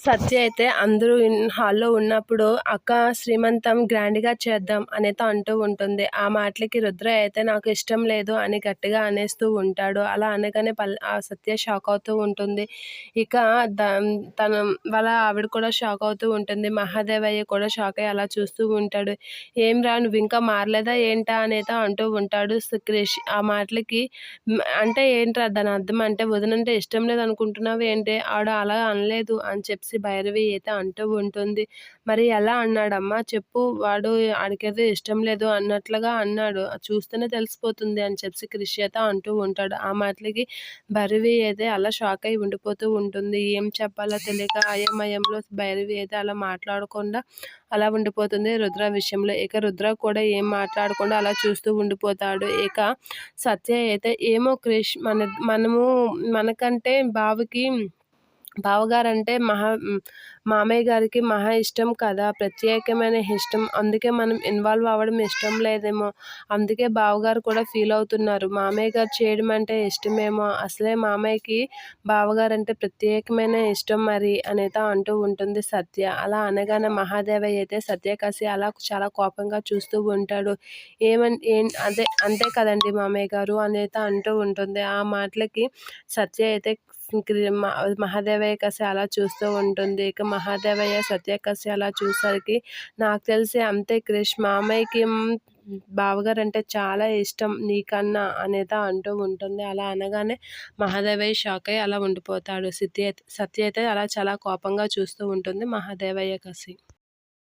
సత్య అయితే అందరూ ఇన్ హాల్లో ఉన్నప్పుడు అక్క శ్రీమంతం గ్రాండ్గా చేద్దాం అనేతో అంటూ ఉంటుంది. ఆ మాటలకి రుద్ర అయితే నాకు ఇష్టం లేదు అని గట్టిగా అనేస్తూ ఉంటాడు. అలా అనగానే పల్ ఆ సత్య షాక్ అవుతూ ఉంటుంది. ఇక తన వాళ్ళ ఆవిడ కూడా షాక్ అవుతూ ఉంటుంది. మహాదేవయ్య కూడా షాక్ అయ్యి అలా చూస్తూ ఉంటాడు. ఏం రా నువ్వు ఇంకా మారలేదా? ఏంటా? అనేతో అంటూ ఉంటాడు క్రిష్ ఆ మాటలకి అంటే ఏంట్రా? దాని అర్థం అంటే వదినంటే ఇష్టం లేదు అనుకుంటున్నావు ఏంటి? ఆడ అలా అనలేదు అని చెప్పి భైరవి అయితే అంటూ ఉంటుంది. మరి ఎలా అన్నాడమ్మా? చెప్పు వాడు ఆడికేదో ఇష్టం లేదు అన్నట్లుగా అన్నాడు. చూస్తేనే తెలిసిపోతుంది అని చెప్పి క్రిష్ అయితే అంటూ ఉంటాడు. ఆ మాటలకి భైరవి అయితే అలా షాక్ అయి ఉండిపోతూ ఉంటుంది. ఏం చెప్పాలో తెలియక అయమయంలో భైరవి అయితే అలా మాట్లాడకుండా అలా ఉండిపోతుంది రుద్ర విషయంలో. ఇక రుద్ర కూడా ఏం మాట్లాడకుండా అలా చూస్తూ ఉండిపోతాడు. ఇక సత్య అయితే ఏమో క్రిష్ మన మనము మనకంటే బావికి బావగారంటే మహా మామయ్య గారికి మహా ఇష్టం కదా ప్రత్యేకమైన ఇష్టం. అందుకే మనం ఇన్వాల్వ్ అవ్వడం ఇష్టం లేదేమో. అందుకే బావగారు కూడా ఫీల్ అవుతున్నారు. మామయ్య గారు చేయడం అంటే ఇష్టమేమో. అసలే మామయ్యకి బావగారు అంటే ప్రత్యేకమైన ఇష్టం మరి అనేది అంటూ ఉంటుంది సత్య. అలా అనగానే మహాదేవయ్య అయితే సత్య కాసి అలా చాలా కోపంగా చూస్తూ ఉంటాడు. ఏమన్ ఏం అదే అంతే కదండి మామయ్య గారు అనేది అంటూ ఉంటుంది. ఆ మాటలకి సత్య అయితే మహాదేవయ్య కసి అలా చూస్తూ ఉంటుంది. ఇక మహాదేవయ్య సత్య కసి అలా చూసరికి నాకు తెలిసి అంతే క్రిష్ మామయ్యకి బావగారు అంటే చాలా ఇష్టం నీకన్నా అనేది అంటూ ఉంటుంది. అలా అనగానే మహాదేవయ్య షాక్ అయ్యి అలా ఉండిపోతాడు. సత్య సత్య అయితే అలా చాలా కోపంగా చూస్తూ ఉంటుంది మహాదేవయ్య కసి.